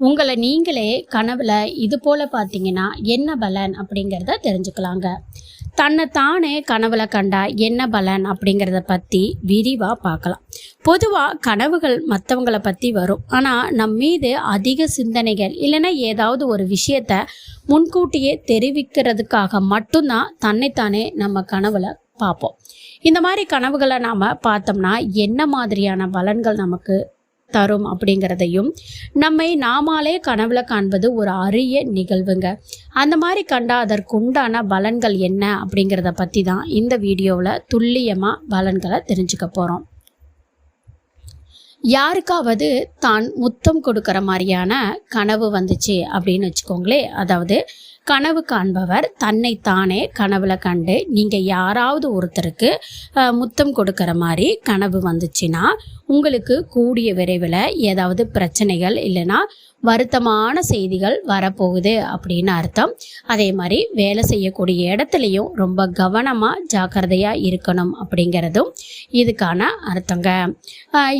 உங்களை நீங்களே கனவுல இது போல பார்த்தீங்கன்னா என்ன பலன் அப்படிங்கிறத தெரிஞ்சுக்கலாங்க. தன்னை தானே கனவுல கண்டா என்ன பலன் அப்படிங்கிறத பற்றி விரிவாக பார்க்கலாம். பொதுவாக கனவுகள் மற்றவங்கள பற்றி வரும். ஆனால் நம் மீது அதிக சிந்தனைகள் இல்லைன்னா ஏதாவது ஒரு விஷயத்த முன்கூட்டியே தெரிவிக்கிறதுக்காக மட்டும்தான் தன்னைத்தானே நம்ம கனவுல பார்ப்போம். இந்த மாதிரி கனவுகளை நாம் பார்த்தோம்னா என்ன மாதிரியான பலன்கள் நமக்கு தரும் அப்படிங்கிறதையும் நம்மை நாமாலே கனவுல காண்பது ஒரு அரிய நிகழ்வுங்க. அந்த மாதிரி கண்டா அதற்குண்டான பலன்கள் என்ன அப்படிங்கிறத பற்றி தான் இந்த வீடியோவில் துல்லியமாக பலன்களை தெரிஞ்சுக்க போகிறோம் யாருக்காவது தான் முத்தம் கொடுக்குற மாதிரியான கனவு வந்துச்சு அப்படின்னு வச்சுக்கோங்களே அதாவது கனவு காண்பவர். தன்னை தானே கனவுல கண்டு நீங்கள் யாராவது ஒருத்தருக்கு முத்தம் கொடுக்குற மாதிரி கனவு வந்துச்சுன்னா உங்களுக்கு கூடிய விரைவில் ஏதாவது பிரச்சனைகள் இல்லைன்னா வருத்தமான செய்திகள் வரப்போகுது அப்படின்னு அர்த்தம். அதே மாதிரி வேலை செய்யக்கூடிய இடத்துலையும் ரொம்ப கவனமாக ஜாக்கிரதையாக இருக்கணும் அப்படிங்கிறதும் இதுக்கான அர்த்தங்க.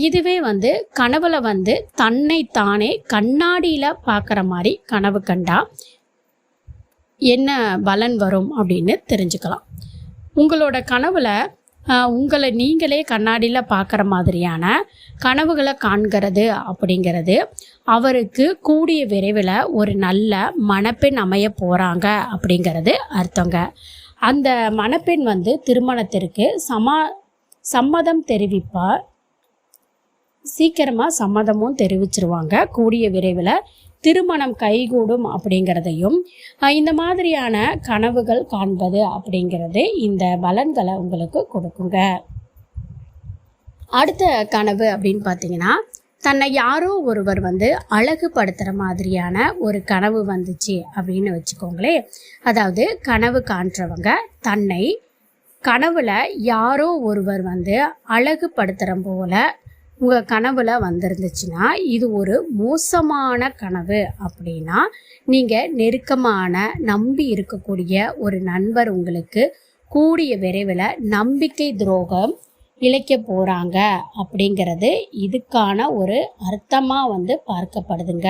இதுவே வந்து கனவுல வந்து தன்னை தானே கண்ணாடியில் பார்க்குற மாதிரி கனவு கண்டா என்ன பலன் வரும் அப்படின்னு தெரிஞ்சுக்கலாம். உங்களோட கனவுல உங்களை நீங்களே கண்ணாடியில் பார்க்குற மாதிரியான கனவுகளை காண்கிறது அப்படிங்கிறது அவருக்கு கூடிய விரைவில் ஒரு நல்ல மணப்பெண் அமைய போகிறாங்க அப்படிங்கிறது அர்த்தங்க. அந்த மணப்பெண் வந்து திருமணத்திற்கு சமா சம்மதம் தெரிவிப்பார் சீக்கிரமாக சம்மதமும் தெரிவிச்சிருவாங்க. கூடிய விரைவில் திருமணம் கைகூடும் அப்படிங்கிறதையும் இந்த மாதிரியான கனவுகள் காண்பது அப்படிங்கிறது இந்த பலன்களை உங்களுக்கு கொடுக்குங்க. அடுத்த கனவு அப்படின்னு பார்த்தீங்கன்னா தன்னை யாரோ ஒருவர் வந்து அழகுபடுத்துகிற மாதிரியான ஒரு கனவு வந்துச்சு அப்படின்னு வச்சுக்கோங்களேன். அதாவது கனவு காண்றவங்க தன்னை கனவுல யாரோ ஒருவர் வந்து அழகுபடுத்துகிற போல உங்கள் கனவில் வந்திருந்துச்சுன்னா இது ஒரு மோசமான கனவு அப்படின்னா நீங்கள் நெருக்கமான நம்பி இருக்கக்கூடிய ஒரு நண்பர் உங்களுக்கு கூடிய விரைவில் நம்பிக்கை துரோகம் இழைக்க போகிறாங்க அப்படிங்கிறது இதுக்கான ஒரு அர்த்தமாக வந்து பார்க்கப்படுதுங்க.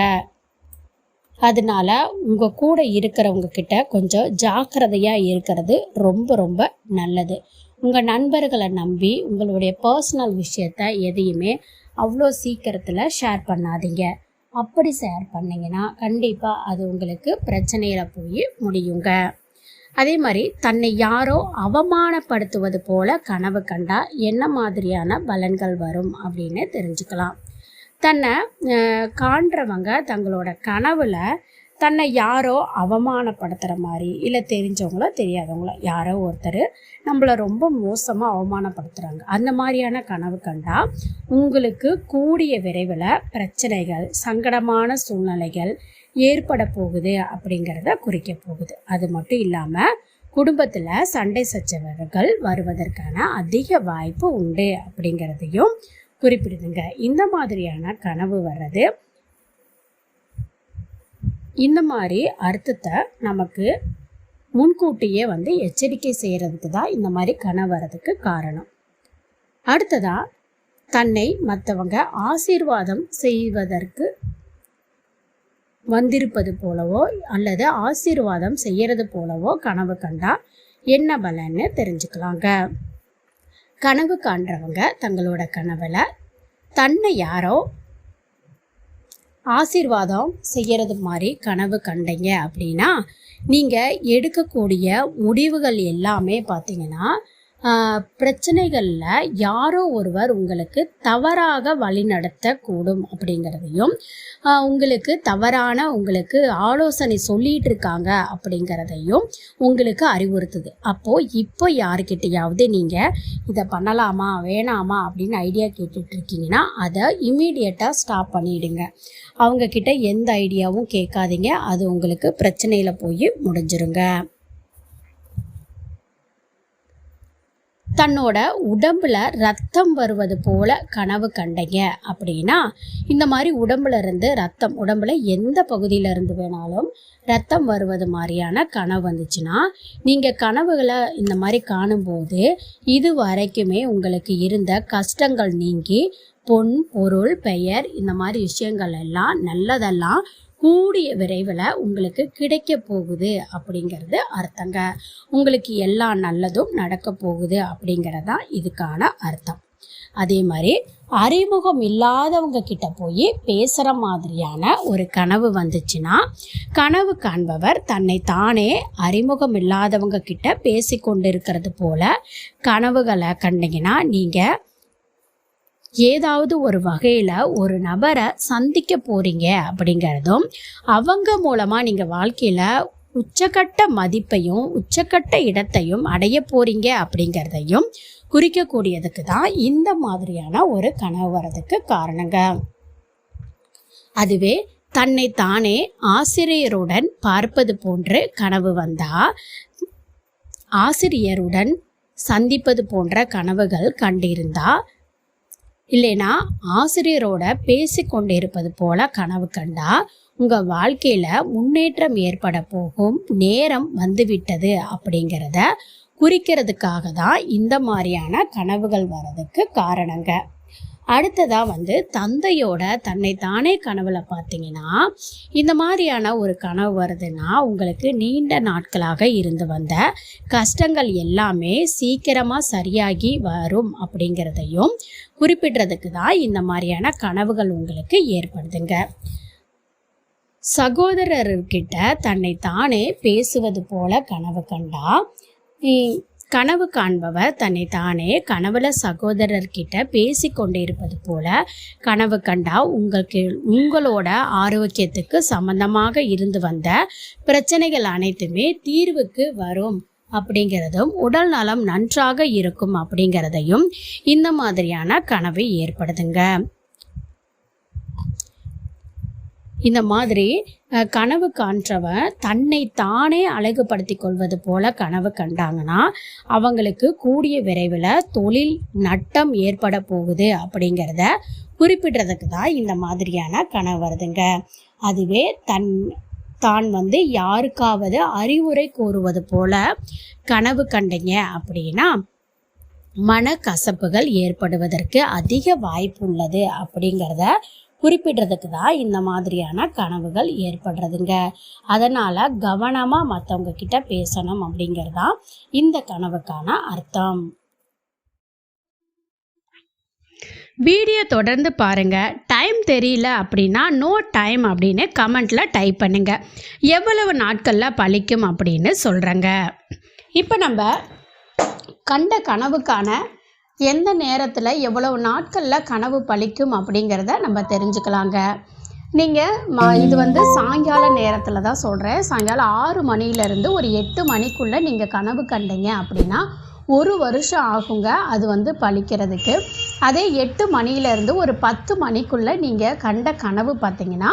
அதனால உங்கள் கூட இருக்கிறவங்க கிட்ட கொஞ்சம் ஜாக்கிரதையாக இருக்கிறது ரொம்ப ரொம்ப நல்லது. உங்கள் நண்பர்களை நம்பி உங்களுடைய பர்சனல் விஷயத்த எதையுமே அவ்வளோ சீக்கிரத்தில் ஷேர் பண்ணாதீங்க. அப்படி ஷேர் பண்ணீங்கன்னா கண்டிப்பாக அது உங்களுக்கு பிரச்சனையில் போய் முடியுங்க. அதே மாதிரி தன்னை யாரோ அவமானப்படுத்துவது போல கனவு கண்டா என்ன மாதிரியான பலன்கள் வரும் அப்படின்னு தெரிஞ்சுக்கலாம். தன்னை காண்றவங்க தங்களோட கனவுல தன்னை யாரோ அவமானப்படுத்துகிற மாதிரி இல்லை தெரிஞ்சவங்களோ தெரியாதவங்களோ யாரோ ஒருத்தர் நம்மளை ரொம்ப மோசமாக அவமானப்படுத்துகிறாங்க அந்த மாதிரியான கனவு கண்டா உங்களுக்கு கூடிய விரைவில் பிரச்சனைகள் சங்கடமான சூழ்நிலைகள் ஏற்பட போகுது அப்படிங்கிறத குறிக்க போகுது. அது மட்டும் இல்லாமல் குடும்பத்தில் சண்டை சச்சரவுகள் வருவதற்கான அதிக வாய்ப்பு உண்டு அப்படிங்கிறதையும் குறிப்பிடுதுங்க. இந்த மாதிரியான கனவு வர்றது இந்த மாதிரி அர்த்தத்தை நமக்கு முன்கூட்டியே வந்து எச்சரிக்கை செய்கிறதுக்கு தான் இந்த மாதிரி கனவு காரணம். அடுத்ததா தன்னை மற்றவங்க ஆசீர்வாதம் செய்வதற்கு வந்திருப்பது போலவோ அல்லது ஆசீர்வாதம் செய்யறது போலவோ கனவு கண்டா என்ன பலன்னு தெரிஞ்சுக்கலாங்க. கனவு காண்றவங்க தங்களோட கனவுல தன்னை யாரோ ஆசீர்வாதம் செய்கிறது மாதிரி கனவு கண்டீங்க அப்படின்னா நீங்கள் எடுக்கக்கூடிய முடிவுகள் எல்லாமே பார்த்தீங்கன்னா பிரச்சனைகளில் யாரோ ஒருவர் உங்களுக்கு தவறாக வழிநடத்தக்கூடும் அப்படிங்கிறதையும் உங்களுக்கு தவறான உங்களுக்கு ஆலோசனை சொல்லிட்டு இருக்காங்க அப்படிங்கிறதையும் உங்களுக்கு அறிவுறுத்துது. அப்போது இப்போ யாருக்கிட்டையாவது நீங்கள் இதை பண்ணலாமா வேணாமா அப்படின்னு ஐடியா கேட்டுட்டு இருக்கீங்கன்னா அதை இமீடியட்டாக ஸ்டாப் பண்ணிடுங்க. அவங்கக்கிட்ட எந்த ஐடியாவும் கேட்காதீங்க. அது உங்களுக்கு பிரச்சனையில் போய் முடிஞ்சிருங்க. தன்னோட உடம்புல ரத்தம் வருவது போல கனவு கண்டீங்க அப்படின்னா இந்த மாதிரி உடம்புல இருந்து ரத்தம் உடம்புல எந்த பகுதியில இருந்து வேணாலும் ரத்தம் வருவது மாதிரியான கனவு வந்துச்சுன்னா நீங்கள் கனவுகளை இந்த மாதிரி காணும்போது இது வரைக்குமே உங்களுக்கு இருந்த கஷ்டங்கள் நீங்கி பொன் பொருள் பெயர் இந்த மாதிரி விஷயங்கள் எல்லாம் நல்லதெல்லாம் கூடிய விரைவில் உங்களுக்கு கிடைக்க போகுது அப்படிங்கிறது அர்த்தங்க. உங்களுக்கு எல்லா நல்லதும் நடக்க போகுது அப்படிங்கிறது தான் இதுக்கான அர்த்தம். அதே மாதிரி அறிமுகம் இல்லாதவங்க கிட்ட போய் பேசுகிற மாதிரியான ஒரு கனவு வந்துச்சுன்னா கனவு காண்பவர் தன்னை தானே அறிமுகம் இல்லாதவங்க கிட்ட பேசி கொண்டு இருக்கிறது போல கனவுகளை கண்டிங்கன்னா நீங்கள் ஏதாவது ஒரு வகையில் ஒரு நபரை சந்திக்க போகிறீங்க அப்படிங்கிறதும் அவங்க மூலமாக நீங்கள் வாழ்க்கையில் உச்சக்கட்ட மதிப்பையும் உச்சக்கட்ட இடத்தையும் அடைய போகிறீங்க அப்படிங்கிறதையும் குறிக்கக்கூடியதுக்கு தான் இந்த மாதிரியான ஒரு கனவு வரதுக்கு காரணங்க. அதுவே தன்னை தானே ஆசிரியருடன் பார்ப்பது போன்று கனவு வந்தா ஆசிரியருடன் சந்திப்பது போன்ற கனவுகள் கண்டிருந்தா இல்லைனா ஆசிரியரோட பேசிக்கொண்டிருப்பது போல கனவு கண்டா உங்கள் வாழ்க்கையில் முன்னேற்றம் ஏற்பட போகும் நேரம் வந்துவிட்டது அப்படிங்கிறத குறிக்கிறதுக்காக தான் இந்த மாதிரியான கனவுகள் வர்றதுக்கு காரணங்க. அடுத்ததாக வந்து தந்தையோட தன்னை தானே கனவுல பார்த்தீங்கன்னா இந்த மாதிரியான ஒரு கனவு வருதுன்னா உங்களுக்கு நீண்ட நாட்களாக இருந்து வந்த கஷ்டங்கள் எல்லாமே சீக்கிரமாக சரியாகி வரும் அப்படிங்கிறதையும் குறிப்பிடுறதுக்கு தான் இந்த மாதிரியான கனவுகள் உங்களுக்கு ஏற்படுதுங்க. சகோதரர்கிட்ட தன்னை தானே பேசுவது போல கனவு கண்டா கனவு காண்பவர் தன்னை தானே கனவுல சகோதரர்கிட்ட பேசி கொண்டிருப்பது போல கனவு கண்டா உங்களுக்கு உங்களோட ஆரோக்கியத்துக்கு சம்பந்தமாக இருந்து வந்த பிரச்சனைகள் அனைத்துமே தீர்வுக்கு வரும் அப்படிங்கிறதும் உடல் நலம் நன்றாக இருக்கும் அப்படிங்கிறதையும் இந்த மாதிரியான கனவு ஏற்படுதுங்க. இந்த மாதிரி கனவு காண்றவன் தன்னை தானே அழகுபடுத்தி கொள்வது போல கனவு கண்டாங்கன்னா அவங்களுக்கு கூடிய விரைவில் தொழில் நட்டம் ஏற்பட போகுது அப்படிங்கிறத குறிப்பிடுறதுக்கு தான் இந்த மாதிரியான கனவு வருதுங்க. அதுவே தன் தான் வந்து யாருக்காவது அறிவுரை கூறுவது போல கனவு கண்டீங்க அப்படின்னா மனக்கசப்புகள் ஏற்படுவதற்கு அதிக வாய்ப்பு உள்ளது அப்படிங்கிறத குறிப்பிடுறதுக்கு தான் இந்த மாதிரியான கனவுகள் ஏற்படுறதுங்க. அதனால் கவனமாக மற்றவங்க கிட்ட பேசணும் அப்படிங்கிறது தான் இந்த கனவுக்கான அர்த்தம். வீடியோ தொடர்ந்து பாருங்கள் டைம் தெரியல அப்படின்னா நோ டைம் அப்படின்னு கமெண்ட்டில் டைப் பண்ணுங்கள் எவ்வளவு நாட்களில் பழிக்கும் அப்படின்னு சொல்கிறேங்க இப்போ நம்ம கண்ட கனவுக்கான எந்த நேரத்தில் எவ்வளவு நாட்களில் கனவு பழிக்கும் அப்படிங்கிறத நம்ம தெரிஞ்சுக்கலாங்க. நீங்கள் ம இது வந்து சாயங்கால நேரத்தில் தான் சொல்கிறேன் சாயங்காலம் ஆறு மணிலேருந்து ஒரு எட்டு மணிக்குள்ளே நீங்கள் கனவு கண்டீங்க அப்படின்னா ஒரு வருஷம் ஆகுங்க அது வந்து பழிக்கிறதுக்கு. அதே எட்டு மணிலேருந்து ஒரு பத்து மணிக்குள்ளே நீங்கள் கண்ட கனவு பார்த்தீங்கன்னா